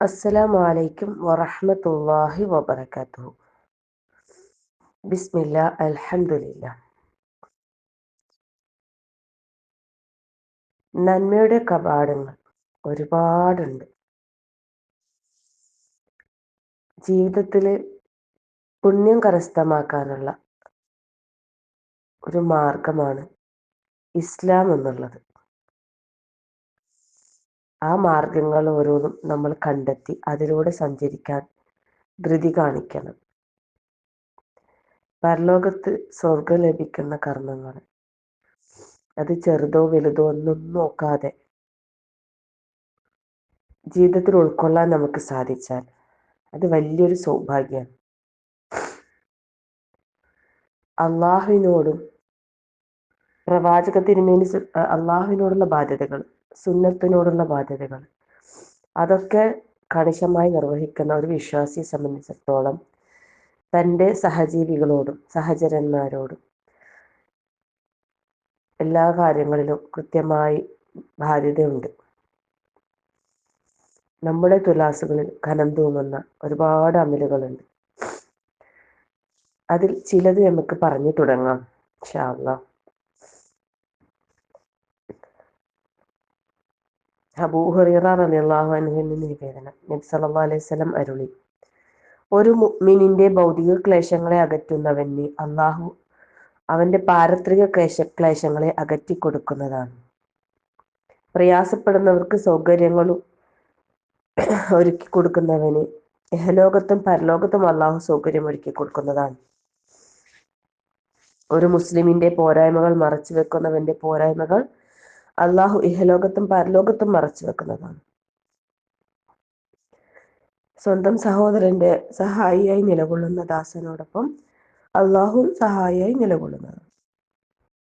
അസ്സലാമു അലൈക്കും വറഹ്മത്തുള്ളാഹി ബിസ്മില്ല ബിസ്മില്ലാ അൽഹംദുലില്ലാ. നന്മയുടെ കവാടങ്ങൾ ഒരുപാടുണ്ട്. ജീവിതത്തിൽ പുണ്യം കരസ്ഥമാക്കാനുള്ള ഒരു മാർഗമാണ് ഇസ്ലാം എന്നുള്ളത്. ആ മാർഗങ്ങൾ ഓരോന്നും നമ്മൾ കണ്ടെത്തി അതിലൂടെ സഞ്ചരിക്കാൻ ധൃതി കാണിക്കണം. പരലോകത്ത് സ്വർഗം ലഭിക്കുന്ന കർമ്മങ്ങൾ. അത് ചെറുതോ വലുതോ ഒന്നും നോക്കാതെ ജീവിതത്തിൽ ഉൾക്കൊള്ളാൻ നമുക്ക് സാധിച്ചാൽ അത് വലിയൊരു സൗഭാഗ്യമാണ്. അള്ളാഹുവിനോടും പ്രവാചക തിരുമേനി അള്ളാഹുവിനോടുള്ള ബാധ്യതകൾ സുന്നത്തിനോടുള്ള ബാധ്യതകൾ. അതൊക്കെ കണിശമായി നിർവഹിക്കുന്ന ഒരു വിശ്വാസിയെ സംബന്ധിച്ചിടത്തോളം തന്റെ സഹജീവികളോടും സഹചരന്മാരോടും എല്ലാ കാര്യങ്ങളിലും കൃത്യമായി ബാധ്യതയുണ്ട്. നമ്മുടെ തുലാസുകളിൽ കനം തൂങ്ങുന്ന ഒരുപാട് അമിലുകളുണ്ട്. അതിൽ ചിലത് നമുക്ക് പറഞ്ഞു തുടങ്ങാം. ഷാള്ള നിന്ന് നിവേദനം. നബി അലൈഹി വസല്ലം അരുളി. ഒരു മുഅ്മിനിന്റെ ഭൗതിക ക്ലേശങ്ങളെ അകറ്റുന്നവന് അള്ളാഹു അവന്റെ പാരത്രിക ക്ലേശ ക്ലേശങ്ങളെ അകറ്റി കൊടുക്കുന്നതാണ് പ്രയാസപ്പെടുന്നവർക്ക് സൗകര്യങ്ങളും ഒരുക്കി കൊടുക്കുന്നവന് ഇഹലോകത്തും പരലോകത്തും അള്ളാഹു സൗകര്യം ഒരുക്കി കൊടുക്കുന്നതാണ്. ഒരു മുസ്ലിമിന്റെ പോരായ്മകൾ മറച്ചു വെക്കുന്നവന്റെ പോരായ്മകൾ അള്ളാഹു ഇഹലോകത്തും പരലോകത്തും മറച്ചു വെക്കുന്നതാണ്. സ്വന്തം സഹോദരന്റെ സഹായിയായി നിലകൊള്ളുന്ന ദാസനോടൊപ്പം അള്ളാഹു സഹായിയായി നിലകൊള്ളുന്നതാണ്.